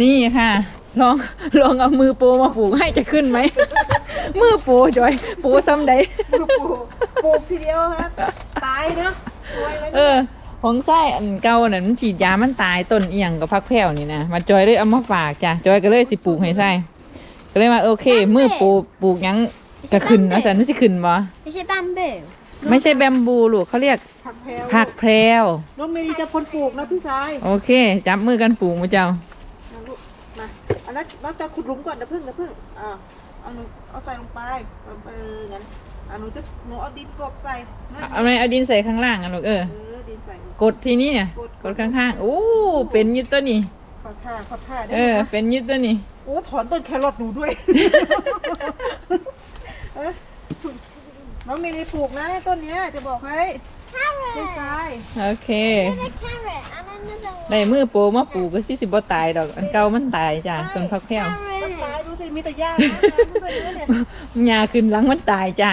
นี่ค่ะ ลองลองเอามือโปรมาปลูกให้จะขึ้นไหม มือโปรจอย โปรซ้ำใดปลูกปลูกทีเดียวฮะตายเนาะรวยเลยเออของไส้อันเก่านั่นมันฉีดยามันตายต้นเอียงกับพักแผ่วนี่นะมาจอยเลยเอามาฝากจ้ะจอยก็เลยสิปลูกให้ไส้ก็เลยว่าโอเค มือปลูกปลูกหยังก็ขึ้นเนาะสันมันสิขึ้นบ่ ไม่ใช่บัมเบลไม่ใช่แบมบูลูกเขาเรียกผักแพรวผักแพรวน้องเมลีจะคนปลูกนะพี่ชายโอเค จับมือกันปลูกมาเจ้า มาลูกมาอันนั้นเราจะขุดหลุมก่อนนะพึ่งนะพึ่งอ่าเอาหนูเอาใส่ลงไปเอาไปเอองั้นอ่าหนูจะหนูเอาดินกบใส่นะเอาไหมเอาดินใส่ข้างล่างอะลูกเออ เออดินใส่ กดทีนี้เนี่ย กด กดข้างๆโอ้เป็นอยึดตัวนี้ ขอท่าขอท่าได้เอไหมอ คะเป็นอยึดตัวนี้โอ้ถอนต้นแครอทหนูด้วย เอ้ยน้องเมลีปลูกนะต้นเนี้ยจะบอกให้ พี่ชายโอเค the carrot and another ได้มือโปรมาปลูกก็สิสิบ่ตายดอก อันเก่ามันตายจ้ะต้นพักแพรว ต้นตายดูสิ มีแต่หญ้านะเพื่อนๆเนี่ยหญ้าขึ้นหลังมันตายจ้ะ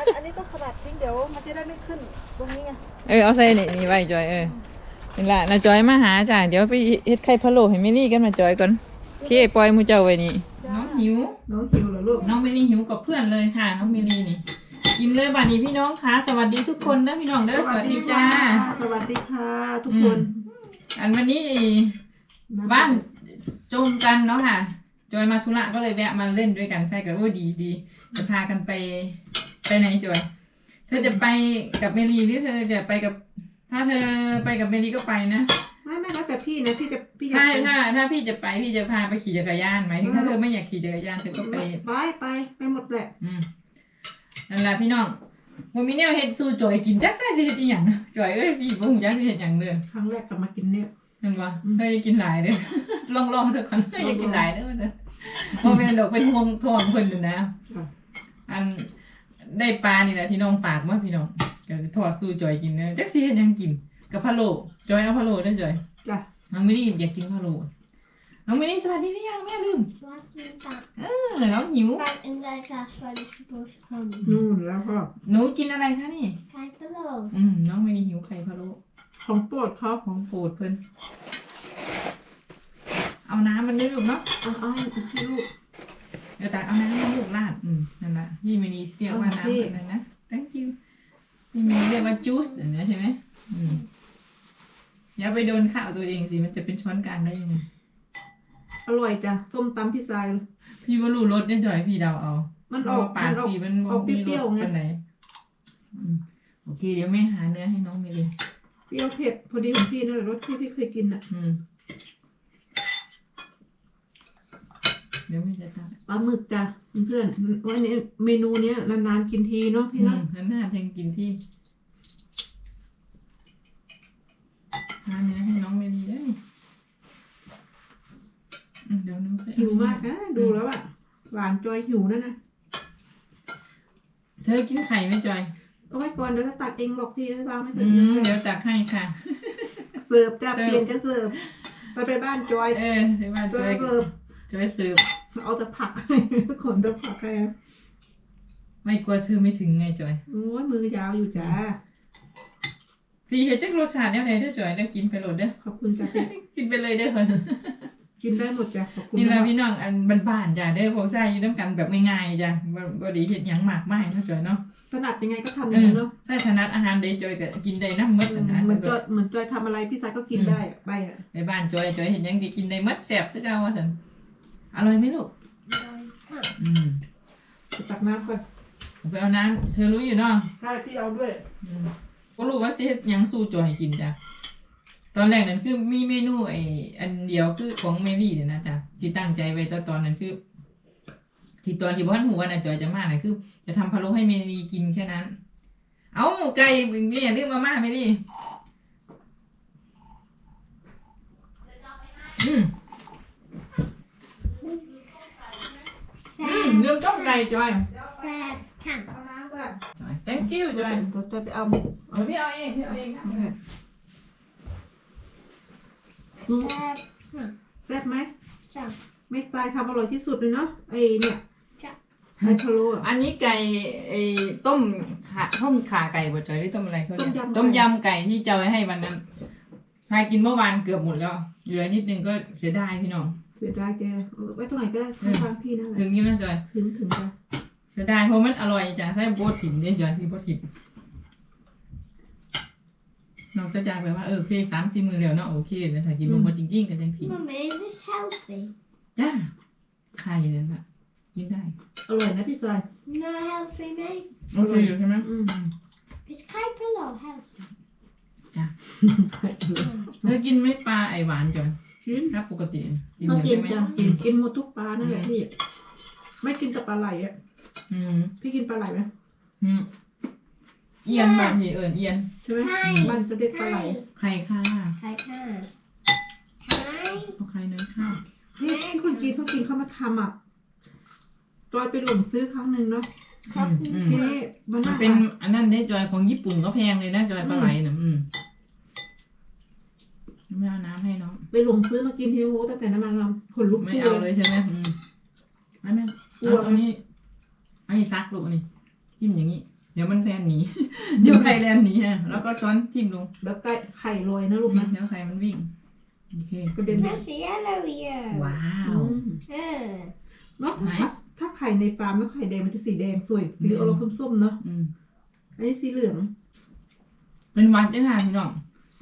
อันอันนี้ต้องสลัดทิ้งเดี๋ยวมันจะได้ไม่ขึ้น ตรงนี้ไง เออเอาใส่นี่นี่ไว้จอยเออนี่ละนาจอยมาหาจ้ะ เดี๋ยวไปเฮ็ดไข่พะโล้ให้มินี่กันมาจอยก่อนโอเคปล่อยหมูเจ้าไว้นี่น้องหิว น้องหิวเหรอลูก น้องมินี่หิวกับเพื่อนเลยค่ะ น้องมินี่นี่ กินเลยบัดนี้พี่น้องคะสวัสดีทุกคนนะพี่น้องเด้อสวัสดีจ้า สวัสดีค่ะ ทุกคนอันวันนี้บ้านจมกันเนาะค่ะ จอยมาธุระก็เลยแวะมาเล่นด้วยกันใช่กับโอ้ดีดีจะพากันไปไปไหนจอยเธอจะไปกับเมลีหรือเธอจะไปกับ ถ้าเธอไปกับเมลีก็ไปนะไม่ไม่แล้วแต่พี่นะพี่จะพี่จะถ้าถ้าถ้าพี่จะไปพี่จะพาไปขี่จักรยานหมายถึงถ้าเธอไม่อยากขี่จักรยานเธอก็ไปไปไปไปหมดแหละอืม นั่นแหละพี่น้องมันมีแนวเฮ็ดสู้จอยกินจักใช่สิเฮ็ดอีหยังจอยเอ้ยพี่บ่ฮู้จักสิเฮ็ดหยังเด้อครั้งแรกกลับมากินเนี่ย เห็นบ่เฮ้ยกินหลายเด้อลองลองสักคนเฮ้ยอย่ากินหลายเด้อเด้อบ่แม่นดอกเป็นห่วงทองเพิ่นนั่นนะ อันได้ปลานี่แหละที่น้องปากมาพี่น้องก็จะทอดสู้จอยกินเด้อจักสิเฮ็ดหยังกินกับพะโล้จอยเอาพะโล้เด้อจอยจ้ะ น้องไม่ได้อยากกินพะโล้ น้องไม่ได้สวัสดีหรือยังแม่ลืม Flatten back. เออน้องหิว Back in the glass where it's supposed to come. นู่นแล้วก็หนูกินอะไรคะนี่ Kind below. อืมน้องไม่ได้หิวไข่พะโล้ของโปรดเขาของโปรดเพิ่นเอาน้ำมันได้ลูกเนาะเอาเอาให้ให้ลูก เดี๋ยวตักเอาน้ำให้ลูกราดอืมนั่นแหละพี่มินีเรียกว่าเอาพี่น้ำอะไรนะ thank you พี่มินีเรียกว่า juice อันนี้ใช่ไหมอืมอย่าไปโดนข้าวตัวเองสิมันจะเป็นช้อนกลางได้ยังไง อร่อยจ้ะส้มตำพี่ชาย พี่ว่ารู้รสเนี่ยจ่อยพี่เดาเอา มันออกปามักนออกพี่มันออกเปมีรรี้สยวๆไงเป็นไหนอืมโอเค เดี๋ยวแม่หาเนื้อให้น้องมิลีเปรี้ยวเผ็ดพอดีของพี่นั่นแหละรสที่พี่เคยกินอะอืมเดี๋ยวแม่จะตักปลาหมึกจ้ะเพื่อนๆวันนี้เมนูเนี้ยนานๆกินทีเนาะอืพี่มเนาะนั่นน่าจะกินที่หาเนื้อให้น้องมิลีได้อืม เดี๋ยวน้องไปเอหิวมากนะดูแล้วอะหวานจอยหิวนั่นนะเธอกินไข่ไหมจอยเอาไว้ก่อนเดี๋ยวจะตักเองหรอกพี่วางไม่ถึอืงมเดี๋ยวตักให้ค่ะ เสิร์ฟจ้ะเสิร์ฟ เปลี่ยนกันเสิร์ฟไปไปบ้านจอยเออเดี๋ยวมาจจออยยเสิร์ฟจอยสืบเอาแต่ผัก ขนแต่ผักแกไม่กลัวเธอไม่ถึงไงจอย โอ้ยมือยาวอยู่จ้าพี่เห็นจักรสชาติยังไงเด้อจอยเด้อกินไปโหลดเด้อขอบคุณจ้ะพี่กินไปเลยเด้อ กินได้หมดจ้ะขอบคุณนี่แหละมากพี่น้องอันบ้านๆจ้ะเด้อพวกใส่อยู่น้ำกันแบบง่ายๆจ้ะบ่บ่ไดีเห็ดหยังมากมายเนาะจอยเนาะถนัดยังไงก็ทำอเอย่างอนั้นเนาะใส่ถนัดอาหารใดจอยก็กินได้น้ำหมดอะนะเหมือนจอยเหมือนจอยทำอะไรพี่สายก็กินได้อะไปอะในบ้านจอยจอยเห็นหยังดีกินได้หมดแซ่บคือเก่าว่าซั่นอร่อยไหมลูกอืมไปตักน้ำก่อนไปเอาน้ำเธอรู้อยู่เนาะใช่พี่เอาด้วยอืมก็รู้ว่าสิเฮ็ดหยังสู้จอยให้กินจ้ะ ตอนแรกนั้นคือมีเมนูไอ้อันเดียวคือของเมลี่เนี่ยนะจ๊ะที่ตั้งใจไว้ตอนตอนนั้นคือที่ตอนที่บ้านหัวน่ะจอยจะมาน่ะคือ จะทำพะโล้ให้เมลี่กินแค่นั้น เอาไก่เนี่ยลืมมาม่าเมลี่อืมอืม Sad. ลืมต้มไก่จอย Sad. Can. เอาน้ำก่อนจอย thank you จอยตัวจอยไปเอาเอาพี่เอาเองพี่เอาเองนะ Sad. แซ่บไหมจ้ะ ไม่ตายทำอร่อยที่สุดเลยเนาะไอเนี่ยจ้ะ ไอพะโล้อะ อันนี้ไก่ไอ้ต้มขาต้มขาไก่บดจอยหรือต้มอะไรเขาเรียกต้มยำไก่ต้มยำไก่ที่จอยให้วันนั้นชายกินเมื่อวานเกือบหมดแล้วเหลือนิดนึงก็เสียดายพี่น้องสียดายแกเอาไว้ตรงไหนก็ได้ข้างๆพี่นั่นแหละถึงอยี่นะจอย ถึงถึงจ้ะเสียดายเพราะมันอร่อยจ้ะใส่โบดถิ่นเนี่ยจอยพี่โบดถิ่น น้องเสียใจไปว่าเออเพลสามสี่มือแล้วเนาะโอเคแล้วถ้ากินลงมาจริงๆก็จังที Mummy, is this healthy? จ้าไข่นั่นแหละกินได้อร่อยนะพี่จอย No healthy, mate. โอเคอยู่ใช่ไหมอืม Is Kai Pillow healthy? เธอกินไหม่ปลาไอหวานจอยกินครับปกติกินก็อยู่กินใช่ไหมจ้ะกินกินหมดทุกปลานั่นแหละพี่ ไม่กินแต่ปลาไหลอะ อืมพี่กินปลาไหลไหมอืม เอียนบางทีเอิญเอียนใช่ไหมใช่บ้านจะเรียกปลาไหล Kai. ไข่ข้า Kai, Kai. Kai. เอาไข่น้อยข้าวที่ที่คนจีนเขากินเขามาทำอะจอยไปหลงซื้อครั้งหนึ่งเนาะอืมอืมทีนี้มันมันน่าเป็นอันนั้นได้จอยของญี่ปุ่นก็แพงเลยนะจอยปลาไหลน่ะอืมไม่เอาน้ำให้น้องไปหลงซื้อมากินทีโอ้ตั้งแต่นั้นมาเราขนลุกไม่สู้เอาเลเลยยใช่ไหมอืมไม่ไม่กลัเอาวอันนี้ อันนี้ซักลูกอันนี้จิ้มอย่างนี้ เดี๋ยวมันแพนหนี เดี๋ยวไข่แลนหนีฮะแล้วก็ช้อนจิ้มลงแล้วไก่ไข่ลอยนะลูกนะเดี๋ยวไข่มันวิ่ง โอเคกระเด็น That's yellow here. ว้าว อืม Uh, เนาะถ้า Nice ถ้าไข่ในฟาร์มแล้วไข่แดงมันจะสีแดงสวยหรือเอาลงส้มๆเนาะอืมอันนี้สีเหลือง เป็นหวัดด้วยค่ะพี่น้อง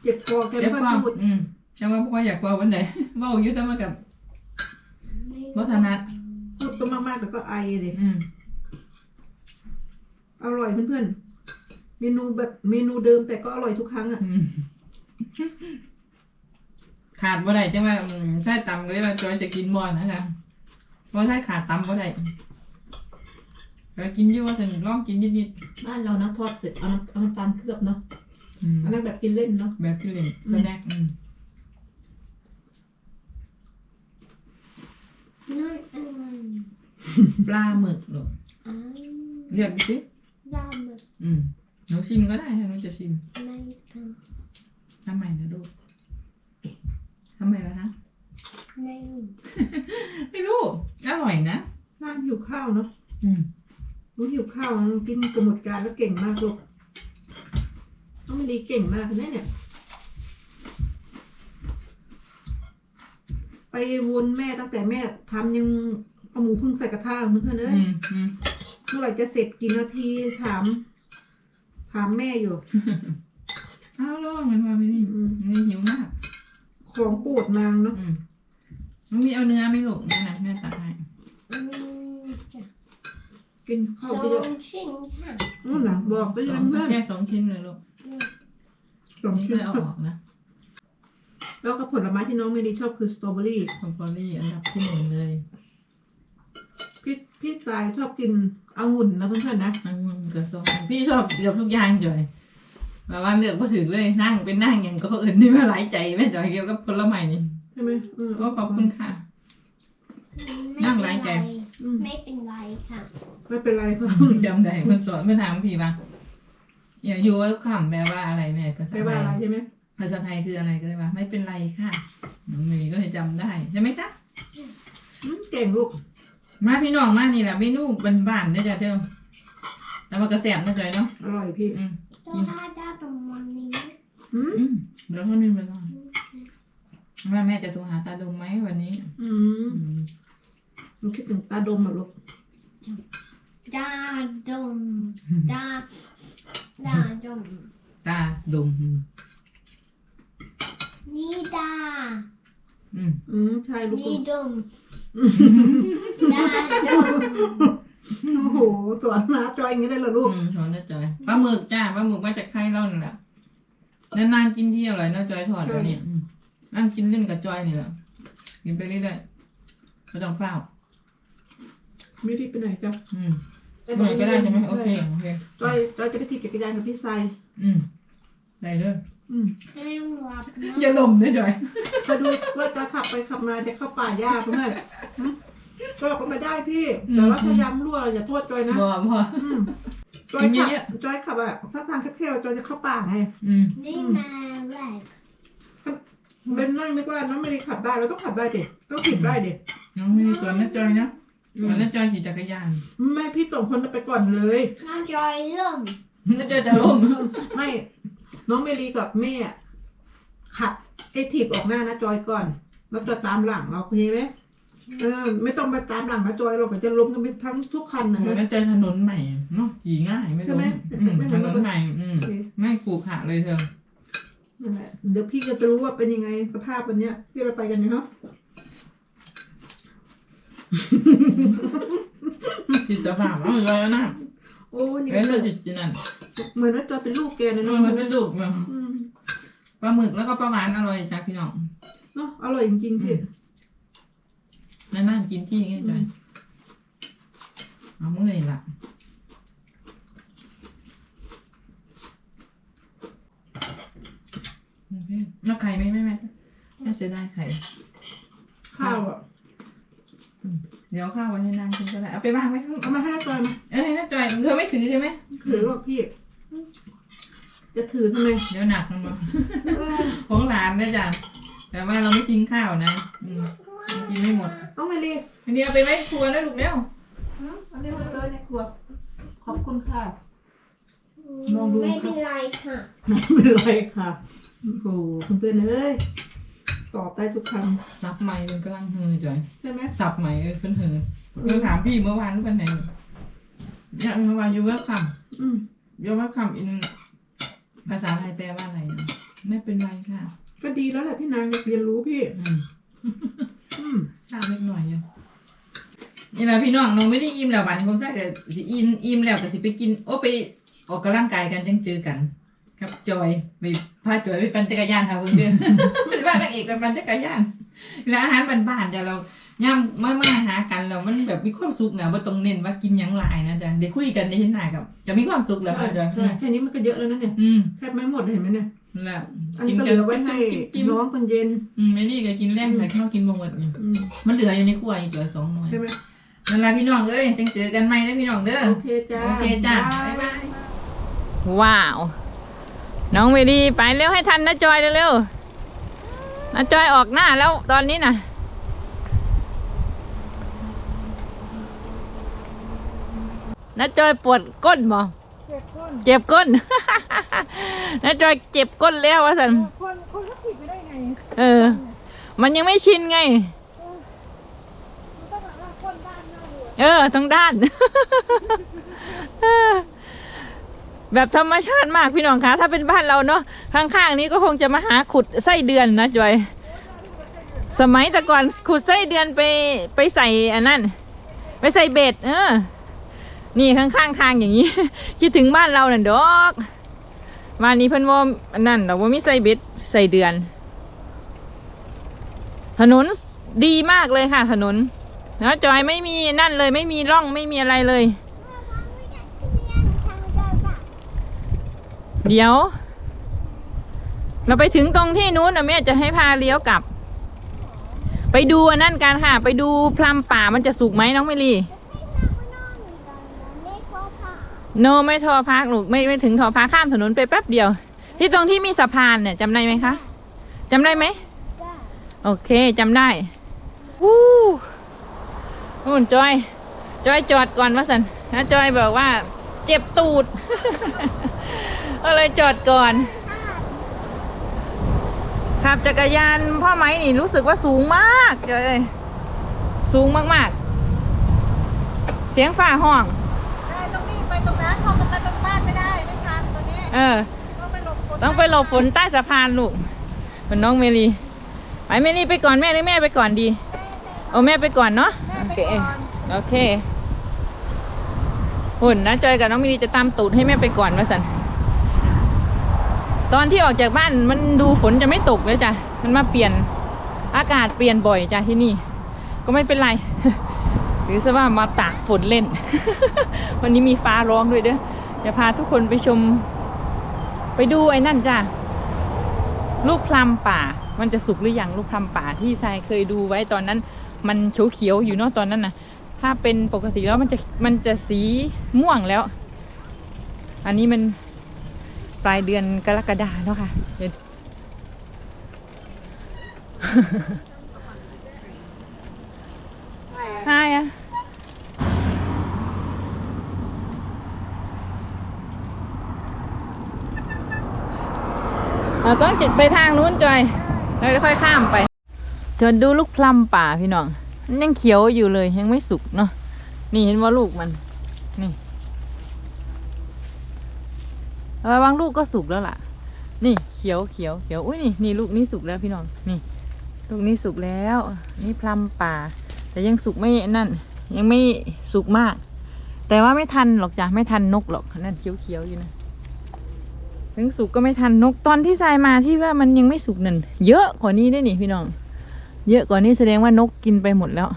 เจ็บคอแกเดี๋ไม่ยวค่อยความพูดอืมจะมาพวกอยากกว่าวันไหนเว่าอยู่แต่มากับวัฒนัทพูดไปมากๆแต่ก็ไอเลยอืม อร่อยเพื่อนๆ เมนูแบบเมนูเดิมแต่ก็อร่อยทุกครั้งอะอืมขาดบ่ได้จังว่าอืมใช่ตำก็ได้ว่าจอยจะกินบ่นะคะเพราะใช่ขาดตำบ่ได้ก็กินอยู่ว่าถึงลองกินนิดบ้านเรานะทอดเสร็จเอาน้ำเอาน้ำตาลเคลือบเนาะๆอืมอันนั้นแบบกินเล่นเนาะ แบบที่เล่นสแน็คอืม no, um, ปลาหมึกหรอ um, เรียกสิ lamb, อืมหนูชิมก็ได้ถ้าหนูจะชิม Nathan, ทำไมนะลูกทำไมล่ะคะ name. ไม่รู้ อร่อยนะ น่าหิวข้าวเนาะอืมรู้หิวข้าวกินกระหมดการแล้วเก่งมากลูกต้องไม่ดีเก่งมากแน่เนี่ย ไปวนแม่ตั้งแต่แม่ทำยังเอาหมูพึ่งใส่กระทะเพื่อนๆเอ้อืยมอืม เมื่อไหร่จะเสร็จกี่นาทีถาม ถามแม่อยู่ อ้าวลองมันมาไม่ดีอืม นี่หิวมากของโปรดนางเนาะอืมน้องมีเอาเนื้อไหมลูกนั่นนะแม่ตักให้ Mm, กินข้าวไปเยอะ Som chin kan. นู่นนะบอกไปสเลอยงเพื่อนแค่สองชิ้นเลยลูกสองนี่ชิ้ก็นเอาออกนะแล้วก็ผลไม้ที่น้องไม่ดีชอบคือสตรอเบอรี่คอมพอรี่อันดับที่หนึ่งเลย พี่พี่สายชอบกิน องุ่นนะเพื่อนๆนะองุ่นกับส้มพี่ชอบเกือบทุกอย่างจอยแบบว่าเลือกก็ถึงเลยนั่งเป็นนั่งอย่างก็อื่นนี่มาหลายใจแม่จอยเกี่ยวกับผลไม้นี่ใช่ไหมเออก็ขอบคุณค่ะ Năng lại kìa. อืมไม่เป็นไรค่ะ ไม่เป็นไรค่ะจำได้เพื่อนสอนเพื่อนถามพี่ว่าอย่าอยู่ว่าคำแปลว่าอะไรแม่ภาษาไม่ไทว่าอะไรยใช่ไหมภาษาไทยคืออะไรก็เลยว่าไม่เป็นไรค่ะน้องเมย์ก็เลยจำได้ใช่ไหมคะ อืมเก่งลูก มาพี่น้องมานี่แหละเมนูบ้านๆเด้อจ้ะเด้อแล้วมันกระแสบนะจอยเนาะอร่อยพี่อืมต้องหาดาตรงวันนี้ อืมอืมเดี๋ยวเขานึ่งไปก่อนว่าแม่จะโทรหาตาดมไหมวันนี้ อืมอืมหนูคิดถึงตาดมอะลูกดาดมดาดาดมตาดมอืมนี่ดาอืม อืมใช่ลูกนี่ดม ดาดมโอ้โหสอนนะจอยอย่างนี้ได้เหรอลูก อืมสอนนะจอยปลาหมึกจ้าปลาหมึกมาจากไข่เล่านั่นแหละนานๆกินที่อร่อยนะจอยทอดแล้วเนี่ยอืมนั่งกินเล่นกับจอยนี่แหละกินไปเรื่อยๆไม่ต้องเฝ้าไม่รีบไปไหนจ้ะอืมหน่อยก็ได้ใช่ไหมโอเคโอเคจอยจอยจะไปถีบจักรยานกับพี่ไซอืมได้เลย อืมให้หลับนะอย่าลมนะจอยคอยดูว่าจอยขับไปขับมาจะเข้าป่าหญ้าเพื่อนอืมจอยบอกว่าไม่ได้พี่ แต่ว่าถ้ายำรั่วอย่าโทษจอยนะบ่บ่อืมจอยกิขันบเยอะจอยขับอะถ้าทางแคบๆจอยจะเข้าป่าไง อืมนี่มาแรกเป็นนั่งนึกว่าน้องไม่ได้ขับได้เราต้องขับได้เด็กต้องถีบได้เด็กน้องไม่ได้สอนนะจอยนะสอนนะจอยขี่จักรยานแม่พี่ส่งคนไปก่อนเลย น้องจอยล่มนะจอยจะล้มไม่ น้องเมลีกับแม่ขับไอ้ถีบออกหน้านะจอยก่อน แล้วจอยตามหลังโอเคไหมเออไม่ต้องไปตามหลังนะจอยเราก็จะล้มกันไปทั้งทุกคันนะมันฮะเจอถนนใหม่เนาะขี่ง่ายไม่ใช่รู้ไหมอืมไม่ถรู้นนใหม่อืมโอเคไม่ขูขระเลยเธอนั่นแหละเดี๋ยวพี่ก็จะรู้ว่าเป็นยังไงสภาพวันเนี้ยที่เราไปกันเนาะจิตสภาพเอาเลยนะ โอ้นี่เอ้ยก็เราจิตจินั่นเหมือนว่าจอยเป็นลูกแกเลยเอเนาะอมันเป็นลูกเนาะอืมปลาหมึกแล้วก็ปลาหวานอร่อยจ้ะพี่น้องเนาะอร่อยจริงๆพี่นานๆกินที่ไงจอยเอามือนี่ล่ะโอเคแล้วไข่ไหมแม่แม่แม่เสียดายไข่ข้าวอะ เดี๋ยวเอาข้าวไว้ให้นางกินก็ได้เอาไปวางไว้ข้างเอามาให้น้าจอยมาเอ้ยน้าจอยเธอไม่ถือใช่ไหมถือหรอกพี่ จะถือทำไมเดี๋ยวหนักมันมาเออของหลานนะจ๊ะแต่ว่าเราไม่ทิ้งข้าวนะอืมกินไม่หมดต้องไปเลยอันนี้เอาไปไว้ครัวแล้วลูกเร็วอันนี้มาเลยในครัว ขอบคุณค่ะ ลองดู ไม่ครัเป็บนไรค่ะ ไม่เป็นไรค่ะ โอ้โหเพื่อนๆเอ้ย ตอบได้ทุกคสับใหม่เป็นกำลังฮือจอยำใช่ไหมสับใหม่เออเพิ่นฮือเพิ่นถามพี่เมื่อวานว่าไหนเนี่ยเมื่อวานอยู่ว่าคอืมำอยู่ว่าคำอินภาษาไทยแปลว่าอะไรนะไม่เป็นไรค่ะก็ดีแล้วแหละที่นางอยากเรียนรู้พี่ อืม อืมทราบเล็กหน่อยอยู่นี่แหละพี่น้องน้องไม่ได้อิ่มแล้ววันนี้คงใช่แต่สิอิ่มอิ่มแล้วแต่สิไปกิน โอ้ไปออกกำลังกายกันจังเจอกัน ครับจอยไปพาจอยไปปั่นจักรยานค่ะเพื่อนไม่ว่านางเอกไปปั่นจักรยานแล้วอาหารบ้านๆจะเราย่ำมามาหากันแล้วมันแบบมีความสุขนะว่าตรงเน้นว่ากินหยังหลายนะจ๊ะเดี๋ยวคุยกันในเห็นหน้ากับจะมีความสุขแล้วใช่ค่ะจ๊ะใช่แค่นี้มันก็เยอะแล้วนะเนี่ยอืมแทบไม่หมดเลยเห็นไหมเนี่ยแล้วอันนี้ก็เหลือไว้ให้จิ้มจิ้มน้องตอนเย็นอืมไม่นี่ก็กินแรกแต่ข้าวกินบงหมดอืมมันเหลืออยู่ในครัวอีกเหลือสองหน่วยใช่ไหมนั่นแหละพี่น้องเอ้ยจังเจอกันใหม่นะพี่น้องเด้อโอเคจ้าโอเคจ้ะบ๊ายบายว้าว น้องเวดีไปเร็วให้ทันนะจอยเร็วๆนะจอยออกหน้าแล้วตอนนี้นะนะจอยปวดก้นบ่เจ็บก้นเจ็บก้นนะจอยเจ็บก้นแล้ววะสันคนคนก็ผิดไปได้ไง เออ มันยังไม่ชินไงมันต้องแบบว่าคนด้านหน้าหัวเออทั้งด้าน แบบธรรมชาติมากพี่น้องคะถ้าเป็นบ้านเราเนาะข้างๆนี้ก็คงจะมาหาขุดไส้เดือนนะจอย สมัยแต่ก่อนขุดไส้เดือนไปไปใส่อันนั้นไปใส่เบ็ด เออ นี่ข้างๆทางอย่างนี้ คิดถึงบ้านเราน่ะดอกบ้านนี้เพิ่นว่าอันนั่นดอกว่ามีใส่เบ็ดใส่เดือน ถนนดีมากเลยค่ะถนนนะจอยไม่มีนั่นเลยไม่มีร่องไม่มีอะไรเลย เดี๋ยว เราไปถึงตรงที่นู้นนะแม่จะให้พาเลี้ยวกลับ ไปดูอันนั่นกันค่ะ ไปดูพลัมป่ามันจะสุกไหมน้องเมลีโนไม่ทอพักหนูกไม่ไม่ถึงทอพักข้ามถนนไปแป๊บเดียว ที่ตรงที่มีสะพานเนี่ยจำได้ไหมคะจำได้ไหมโอเคจำได้วู้นู่นจอย จอยจอดก่อนวะสันนะจอยบอกว่า เจ็บตูด ก็เลยจอดก่อน ขับจักรยานพ่อไม้นี่รู้สึกว่าสูงมากเลยสูงมากๆ เสียงฝ่าห้องได้ต้องรีบไปตรงนั้นเข้าไปตรงบ้านไม่ได้ไม่ทันตัวนี้เออ ต้องไปหลบฝนต้องไปหลบฝนใต้สะพานลูกเป็นน้องเมลีไปเมลีไปก่อนแม่หรือแม่ไปก่อนดีเอาแม่ไปก่อนเนาะแม่โอไปเคก่อนโอเคหุ่นนะจอยกับน้องเมลีจะตามตูดให้แม่ไปก่อนมาสัน ตอนที่ออกจากบ้านมันดูฝนจะไม่ตกเลยจ้ะ มันมาเปลี่ยนอากาศเปลี่ยนบ่อยจ้ะที่นี่ ก็ไม่เป็นไร หรือซะว่ามาตากฝนเล่น วันนี้มีฟ้าร้องด้วยเด้อจะพาทุกคนไปชม ไปดูไอ้นั่นจ้ะ ลูกพลัมป่า มันจะสุกหรือยังลูกพลัมป่าที่ทรายเคยดูไว้ตอนนั้น มันเขียวๆอยู่เนาะตอนนั้นนะถ้าเป็นปกติแล้วมันจะมันจะสีม่วงแล้ว อันนี้มัน ปลายเดือนกรกฎาเนาะค่ะเดี๋ยวใช่อะเราต้องจิตไปทางนู้นจอยเราจะค่อยข้ามไป จนดูลูกพลัมป่าพี่น้อง มันยังเขียวอยู่เลยยังไม่สุกเนาะ นี่เห็นว่าลูกมัน นี่ ระวังลูกก็สุกแล้วล่ะ นี่เขียวเขียวเขียวอุ้ยนี่นี่ลูกนี้สุกแล้วพี่น้องนี่ ลูกนี้สุกแล้ว นี่พลัมป่า แต่ยังสุกไม่นั่น ยังไม่สุกมาก แต่ว่าไม่ทันหรอกจ้ะไม่ทันนกหรอกนั่นเขียวเขียวอยู่นะถึงสุกก็ไม่ทันนกตอนที่ทรายมาที่ว่ามันยังไม่สุกนั่นเยอะกว่านี้ได้นี่พี่น้อง เยอะกว่านี้แสดงว่านกกินไปหมดแล้ว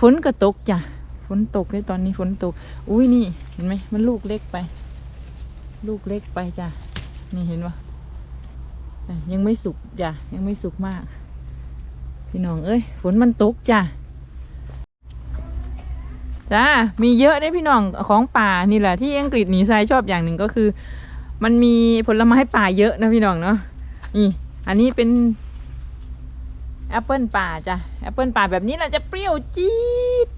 ฝนก็ตกจ้ะฝนตกเลยตอนนี้ฝนตก อุ้ยนี่เห็นไหมมันลูกเล็กไป ลูกเล็กไปจ้ะ นี่เห็นปะอะยังไม่สุกจ้ะ ยังไม่สุกมาก พี่น้องเอ้ย ฝนมันตกจ้ะ จ้า มีเยอะได้พี่น้องของป่านี่แหละที่อังกฤษหนีทรายชอบอย่างหนึ่งก็คือ มันมีผลไม้ป่าเยอะนะพี่น้องเนาะ นี่ อันนี้เป็นแอปเปิลป่าจ้ะ แอปเปิลป่าแบบนี้แหละจะเปรี้ยวจี๊ด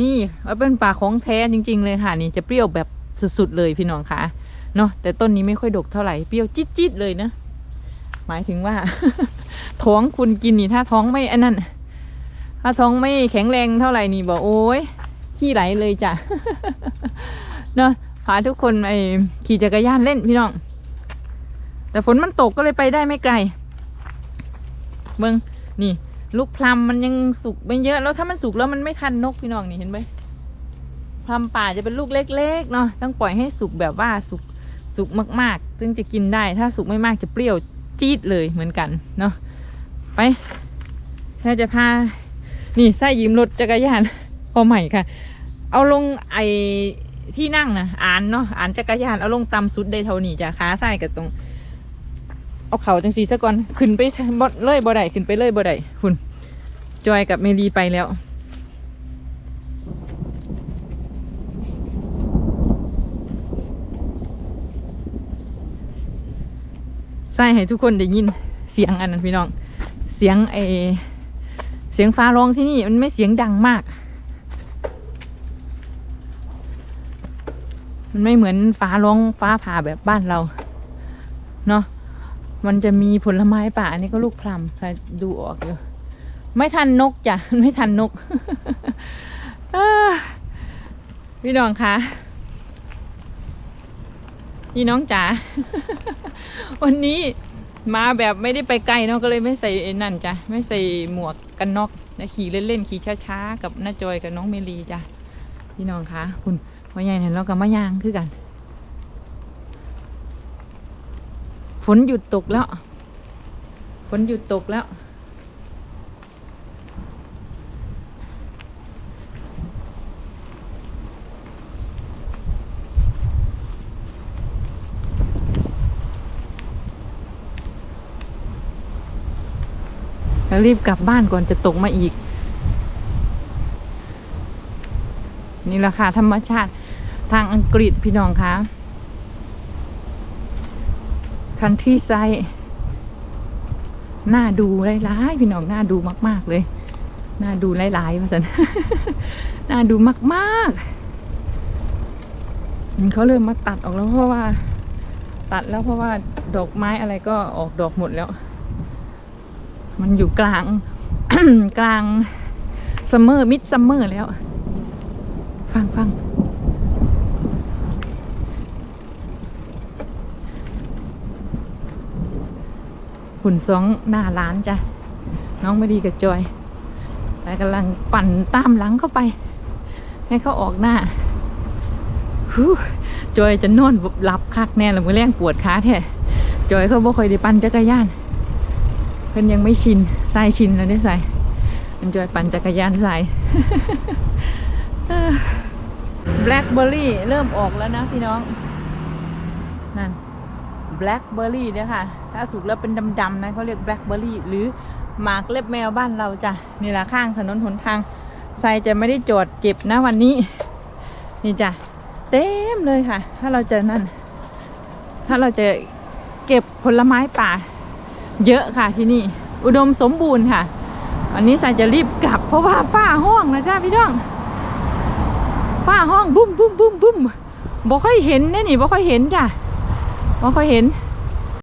นี่แอปเปิลป่าของแท้จริง ๆ เลยค่ะ นี่จะเปรี้ยวแบบ สุดๆเลยพี่น้องค่ะเนาะแต่ต้นนี้ไม่ค่อยดกเท่าไหร่เปรี้ยวจี๊ดๆเลยนะหมายถึงว่า ท้องคุณกินนี่ถ้าท้องไม่อันนั้นถ้าท้องไม่แข็งแรงเท่าไหร่นี่บอกโอ้ยขี้ไหลเลยจ้ะเนาะพาทุกคนไปขี่จักรยานเล่นพี่น้อง แต่ฝนมันตกก็เลยไปได้ไม่ไกลเบิงนี่ ลูกพลัมมันยังสุกไม่เยอะแล้วถ้ามันสุกแล้วมันไม่ทันนกพี่น้องนี่เห็นไหม พลัมป่าจะเป็นลูกเล็กๆเนาะต้องปล่อยให้สุกแบบว่าสุกสุกมากๆถึงจะกินได้ถ้าสุกไม่มากจะเปรี้ยวจี๊ดเลยเหมือนกันเนาะไปถ้าจะพานี่ไส้ยืมรถจักรยานพอใหม่ค่ะ เอาลงไอที่นั่งนะอ่านเนาะอ่านจักรยานเอาลงตำสุดได้เท่านี้จ้ะขาไส้กับตรง เอาเขาจังสีซะก่อนขึ้นไปบ่เลยบ่ได้ขึ้นไปเลยบ่ได้คุณจอยกับเมลีไปแล้ว ใส่ให้ทุกคนได้ยินเสียงอันนั้นพี่น้อง เสียงไอเสียงฟ้าร้องที่นี่มันไม่เสียงดังมาก มันไม่เหมือนฟ้าร้องฟ้าผ่าแบบบ้านเรา เนาะมันจะมีผลไม้ป่าอันนี้ก็ลูกพลัมดูออกอยู่ไม่ทันนกจ้ะไม่ทันนกพี่น้องคะ พี่น้องจ๋า วันนี้มาแบบไม่ได้ไปไกลเนาะก็เลยไม่ใส่ไอ้นั่นจ้ะไม่ใส่หมวกกันน็อกนะขี่เล่นๆขี่ช้าๆกับน้าจอยกับน้องเมลีจ้ะพี่น้องคะคุณพ่อใหญ่เห็นเรากับมะยางคือกัน ฝนหยุดตกแล้ว ฝนหยุดตกแล้ว แล้วรีบกลับบ้านก่อนจะตกมาอีก นี่แหละค่ะธรรมชาติทางอังกฤษพี่น้องคะคันทรีไซน่าดูหลายๆพี่น้องน่าดูมากๆเลย น่าดูหลายๆว่าสันน่าดูมากๆเขาเริ่มมาตัดออกแล้วเพราะว่า ตัดแล้วเพราะว่าดอกไม้อะไรก็ออกดอกหมดแล้ว มันอยู่กลาง กลางซัมเมอร์มิดซัมเมอร์แล้ว ฟังฟังหุ่นสองหน้าร้านจ้ะ น้องไม่ดีกับจอยแต่กำลังปั่นตามหลังเข้าไป ให้เขาออกหน้าจอยจะนอนหลับคักแน่เลยมือแรงปวดขาแท้จอยเขาบ่ค่อยได้ปั่นจักรยาน เพิ่นยังไม่ชินสายชินแล้วได้ใส่มันจอยปั่นจักรยานใส่แบล็คเบอร์รี่เริ่มออกแล้วนะพี่น้อง นั่นแบล็คเบอร์รี่เนี่ยค่ะ ถ้าสุกแล้วเป็นดำๆนะเขาเรียกแบล็คเบอร์รี่หรือหมากเล็บแมวบ้านเราจ้ะนี่แหละข้างถนนหนทางทรายจะไม่ได้จอดเก็บนะวันนี้ นี่จ้ะเต็มเลยค่ะ ถ้าเราจะนั่น ถ้าเราจะเก็บผลไม้ป่า เยอะค่ะที่นี่ อุดมสมบูรณ์ค่ะ วันนี้สายจะรีบกลับเพราะว่าฝ้าห้องนะจ้าพี่น้องฝ้าห้องบุ้มบุ้มบุ้มบุ้มบ่ค่อยเห็นแน่นี่บ่ค่อยเห็นจ้ะบ่ค่อยเห็น